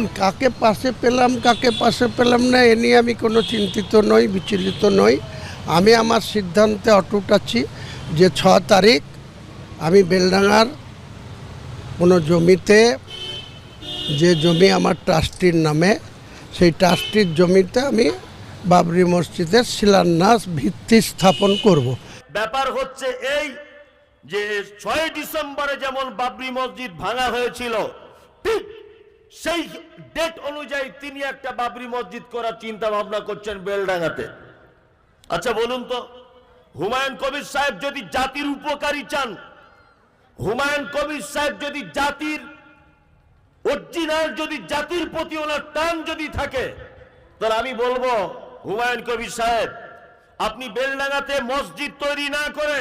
দেখুন, কাকে পাশে পেলাম, কাকে পাশে পেলাম না, এ নিয়ে আমি কোনো চিন্তিত নই, বিচলিত নই আমি আমার সিদ্ধান্তে অটুট আছি যে ছ তারিখ আমি বেলডাঙ্গার কোনো জমিতে, যে জমি আমার ট্রাস্টির নামে, সেই ট্রাস্টির জমিতে আমি বাবরি মসজিদের শিলান্যাস ভিত্তি স্থাপন করব। ব্যাপার হচ্ছে এই যে ছয় ডিসেম্বরে যেমন বাবরি মসজিদ ভাঙা হয়েছিল, ঠিক সেই ডেট অনুযায়ী তিনি একটা বাবরি মসজিদ করার চিন্তা ভাবনা করছেন বেলডাঙ্গাতে। আচ্ছা বলুন তো, হুমায়ুন কবির সাহেব যদি জাতির উপকারী চান, হুমায়ুন কবির সাহেব যদি জাতির অরিজিনাল যদি জাতির প্রতি ওনার টান যদি থাকে, তাহলে আমি বলব, হুমায়ুন কবির সাহেব, আপনি বেলডাঙ্গাতে মসজিদ তৈরি না করে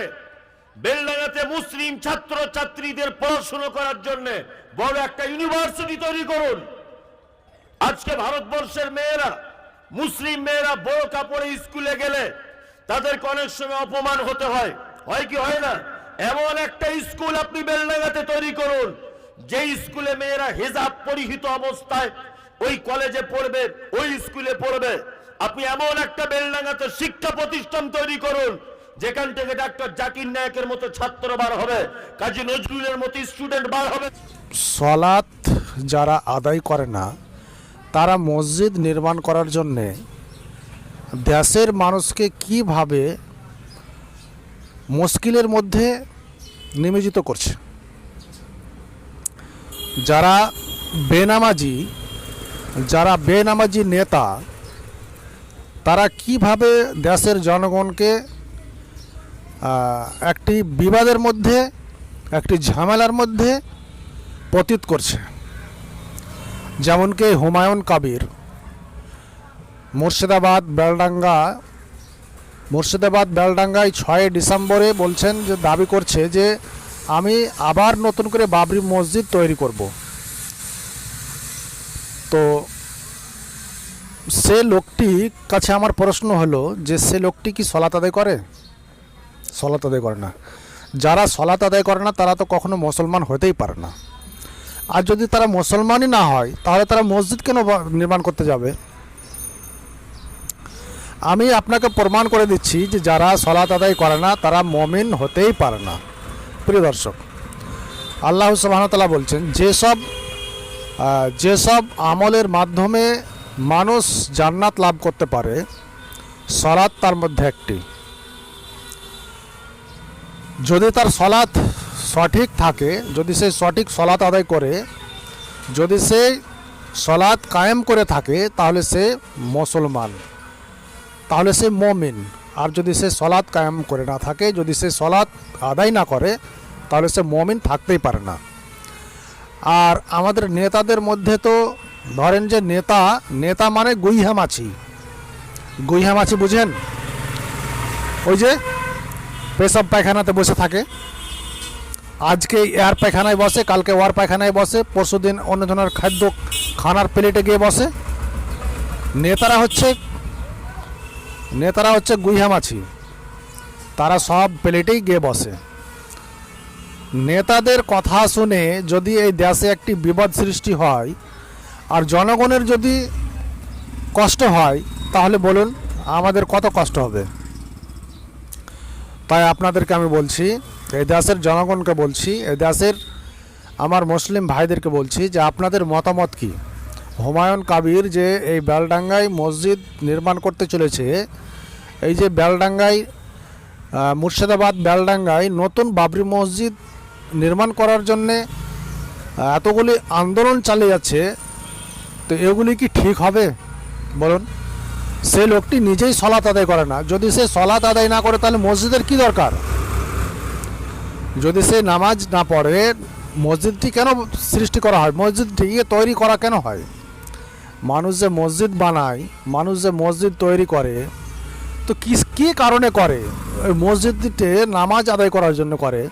বেলডাঙ্গাতে মুসলিম ছাত্র ছাত্রীদের পড়াশুনো করার জন্য বড় একটা ইউনিভার্সিটি তৈরি করুন। আজকে ভারতবর্ষের মেয়েরা, মুসলিম মেয়েরা বড় কাপড়ে স্কুলে গেলে তাদেরকে অনেক সময় অপমান হতে হয়। হয় কি, হয় না? এমন একটা স্কুল আপনি বেলডাঙ্গাতে তৈরি করুন যে স্কুলে মেয়েরা হেজাব পরিহিত অবস্থায় ওই কলেজে পড়বে, ওই স্কুলে পড়বে। আপনি এমন একটা বেলডাঙ্গাতে শিক্ষা প্রতিষ্ঠান তৈরি করুন যেখান থেকে ডাক্তার জাকির নায়কের মতো ছাত্র বার হবে, কাজী নজরুলের মতো স্টুডেন্ট বার হবে। সলাৎ যারা আদায় করে না, তারা মসজিদ নির্মাণ করার জন্যে দেশের মানুষকে কীভাবে মুশকিলের মধ্যে নিমজ্জিত করছে। যারা বেনামাজি যারা বেনামাজি নেতা, তারা কীভাবে দেশের জনগণকে একটি বিবাদের মধ্যে, একটি ঝামেলার মধ্যে পতিত করছে। যেমনকি হুমায়ুন কাবির, মুর্শিদাবাদ, বেলডাঙ্গা, মুর্শিদাবাদ, বেলডাঙ্গায় ছয় ডিসেম্বরে বলছেন যে, দাবি করছে যে, আমি আবার নতুন করে বাবরি মসজিদ তৈরি করব। তো সে লোকটি কাছে আমার প্রশ্ন হলো যে, সে লোকটি কি সলাত আদায় করে? সলাত আদায় করে না। যারা সলাত আদায় করে না, তারা তো কখনো মুসলমান হতেই পারে না। আর যদি তারা মুসলমানই না হয়, তাহলে তারা মসজিদ কেন নির্মাণ করতে যাবে? আমি আপনাকে প্রমাণ করে দিচ্ছি যে যারা সলাত আদায় করে না, তারা মমিন হতেই পারে না। প্রিয় দর্শক, আল্লাহ সুবাহতাল্লাহ বলছেন, যেসব যেসব আমলের মাধ্যমে মানুষ জান্নাত লাভ করতে পারে, সলাৎ তার মধ্যে একটি। যদি তার সলাৎ সঠিক থাকে, যদি সে সঠিক সলাৎ আদায় করে, যদি সে সলাৎ কায়েম করে থাকে, তাহলে সে মুসলমান। তাহলে সে মমিন। আর যদি সে সলাৎ কায়েম করে না থাকে, যদি সে সলাৎ আদায় না করে, তাহলে সে মমিন থাকতেই পারে না। আর আমাদের নেতাদের মধ্যে তো ধরেন যে নেতা নেতা মানে গুইহা মাছি গুইহা বুঝেন? ওই যে পেশাব পায়খানাতে বসে থাকে। আজকে এয়ার পায়খানায় বসে, কালকে ওয়ার পায়খানায় বসে পরশু দিন অন্য ধরনের খাদ্য খানার প্লেটে গিয়ে বসে। নেতারা হচ্ছে নেতারা হচ্ছে গুইহা মাছি। তারা সব প্লেটেই গিয়ে বসে। নেতাদের কথা শুনে যদি এই দেশে একটি বিবাদ সৃষ্টি হয়, আর জনগণের যদি কষ্ট হয়, তাহলে বলুন আমাদের কত কষ্ট হবে? তাই আপনাদেরকে আমি বলছি এই দেশের জনগণকে বলছি এই দেশের আমার মুসলিম ভাইদেরকে বলছি যে আপনাদের মতামত কি? হুমায়ুন কাবির যে এই বেলডাঙ্গায় মসজিদ নির্মাণ করতে চলেছে, এই যে বেলডাঙ্গায় মুর্শিদাবাদ বেলডাঙ্গায় নতুন বাবরি মসজিদ নির্মাণ করার জন্যে এতগুলি আন্দোলন চালিয়ে যাচ্ছে, তো এগুলি কি ঠিক হবে? বলুন। সে লোকটি নিজেই সলাত আদায় করে না। যদি সে সলাত আদায় না করে, তাহলে মসজিদের কি দরকার? যদি সে নামাজ না পড়ে, মসজিদটি কেন সৃষ্টি করা হয়? মসজিদটি তৈরি করা কেন হয়? মানুষ যে মসজিদ বানায়, মানুষ যে মসজিদ তৈরি করে, তো কি, কী কারণে করে? ওই মসজিদটিতে নামাজ আদায় করার জন্য করে।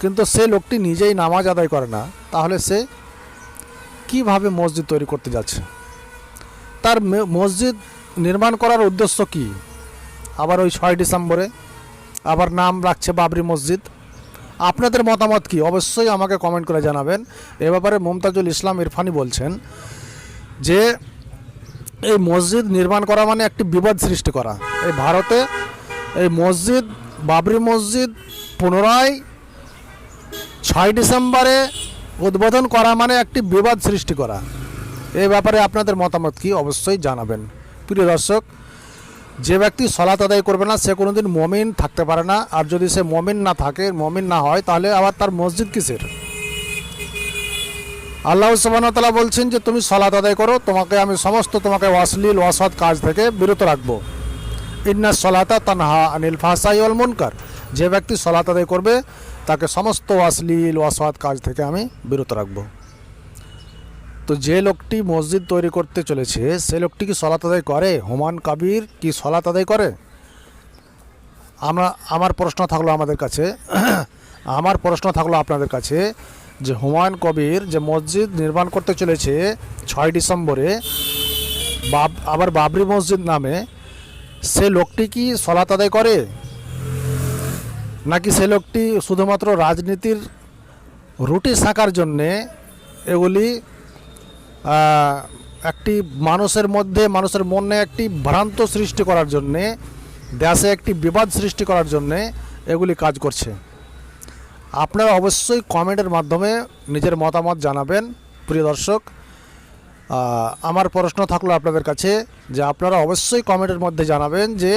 কিন্তু সে লোকটি নিজেই নামাজ আদায় করে না। তাহলে সে কীভাবে মসজিদ তৈরি করতে যাচ্ছে? তার মসজিদ নির্মাণ করার উদ্দেশ্য কি? আবার ওই ছয় ডিসেম্বরে। আবার নাম রাখছে বাবরি মসজিদ। আপনাদের মতামত কি? অবশ্যই আমাকে কমেন্ট করে জানাবেন। এ ব্যাপারে মুমতাজুল ইসলাম ইরফানি বলছেন যে, এই মসজিদ নির্মাণ করা মানে একটি বিবাদ সৃষ্টি করা। এই ভারতে এই মসজিদ, বাবরি মসজিদ পুনরায় ছয় ডিসেম্বরে উদ্বোধন করা মানে একটি বিবাদ সৃষ্টি করা। এ ব্যাপারে আপনাদের মতামত কি? অবশ্যই জানাবেন। প্রিয় দর্শক, যে ব্যক্তি সলাত আদায় করবে না, সে কোনোদিন মমিন থাকতে পারে না। আর যদি সে মমিন না থাকে, মমিন না হয়, তাহলে আবার তার মসজিদ কিসের? আল্লাহ সুবাহতালা বলছেন যে, তুমি সলাত আদায় করো, তোমাকে আমি সমস্ত তোমাকে অশ্লীল অসৎ কাজ থেকে বিরত রাখব। ইন্না সলাতা তানহা আনিল ফাসাই অল মুনকার। যে ব্যক্তি সলাত আদায় করবে, তাকে সমস্ত অশ্লীল অসৎ কাজ থেকে আমি বিরত রাখব। তো যে লোকটি মসজিদ তৈরি করতে চলেছে, সে লোকটি কি সলাত আদায় করে? হুমান কাবির কি সলাত আদায় করে? আমরা, আমার প্রশ্ন থাকল আমাদের কাছে, আমার প্রশ্ন থাকল আপনাদের কাছে যে হুমায়ুন কবির যে মসজিদ নির্মাণ করতে চলেছে ছয় ডিসেম্বরে, বাব, আবার বাবরি মসজিদ নামে, সে লোকটি কি সলাত আদায় করে? নাকি সে লোকটি শুধুমাত্র রাজনীতির রুটি শাঁকার জন্যে এগুলি একটি মানুষের মধ্যে, মানুষের মনে একটি ভ্রান্ত সৃষ্টি করার জন্যে, দেশে একটি বিবাদ সৃষ্টি করার জন্যে এগুলি কাজ করছে। আপনারা অবশ্যই কমেন্টের মাধ্যমে নিজের মতামত জানাবেন, প্রিয় দর্শক। আমার প্রশ্ন থাকল আপনাদের কাছে যে আপনারা অবশ্যই কমেন্টের মধ্যে জানাবেন যে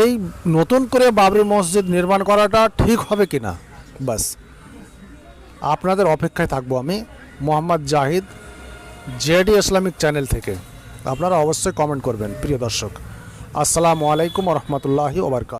এই নতুন করে বাবরি মসজিদ নির্মাণ করাটা ঠিক হবে কি না বাস আপনাদের অপেক্ষায় থাকব আমি। Mohammad Zahid JD Islamic channel থেকে। আপনারা অবশ্যই কমেন্ট করবেন প্রিয় দর্শক। আসসালামু আলাইকুম রহমতুল্লাহি ওবরকাত